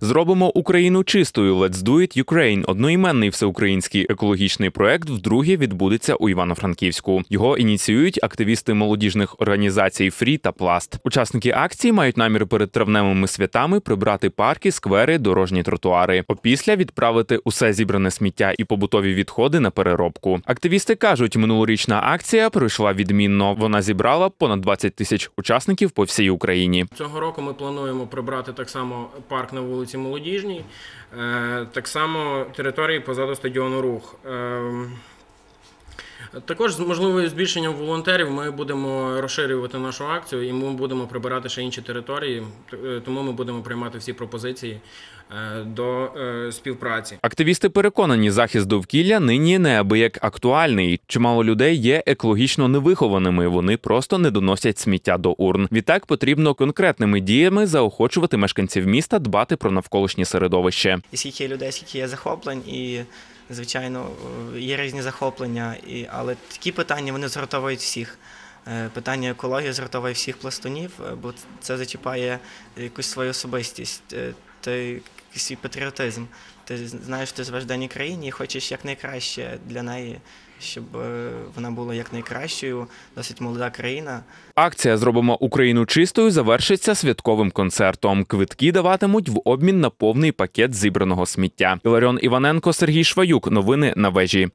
Зробимо Україну чистою. Let's do it Ukraine. Одноіменний всеукраїнський екологічний проект вдруге відбудеться у Івано-Франківську. Його ініціюють активісти молодіжних організацій Фрі та Пласт. Учасники акції мають намір перед травневими святами прибрати парки, сквери, дорожні тротуари. Опісля відправити усе зібране сміття і побутові відходи на переробку. Активісти кажуть, минулорічна акція пройшла відмінно. Вона зібрала понад 20 тисяч учасників по всій Україні. Цього року ми плануємо прибрати так само парк на вулиці Молодіжній, е, так само території позаду стадіону Рух. Також з можливою збільшенням волонтерів ми будемо розширювати нашу акцію і ми будемо прибирати ще інші території, е, тому ми будемо приймати всі пропозиції е, до е, співпраці. Активісти переконані, захист довкілля нині неабияк актуальний. Чимало людей є екологічно невихованими. Вони просто не доносять сміття до урн. Відтак потрібно конкретними діями заохочувати мешканців міста дбати про навколишнє середовище. і скільки є людей, скільки є захоплень, і звичайно е, є різні захоплення, і, але такі питання вони згуртовують всіх. Е, Питання екології згуртовує всіх пластунів, е, бо це зачіпає якусь свою особистість, ти якийсь свій патріотизм. Ти знаєш, ти живеш в даній країні і хочеш якнайкраще для неї, щоб е, вона була якнайкращою, досить молода країна. Акція Зробимо Україну чистою завершиться святковим концертом. Квитки даватимуть в обмін на повний пакет зібраного сміття. Іларіон Іваненко, Сергій Шваюк. Новини на вежі.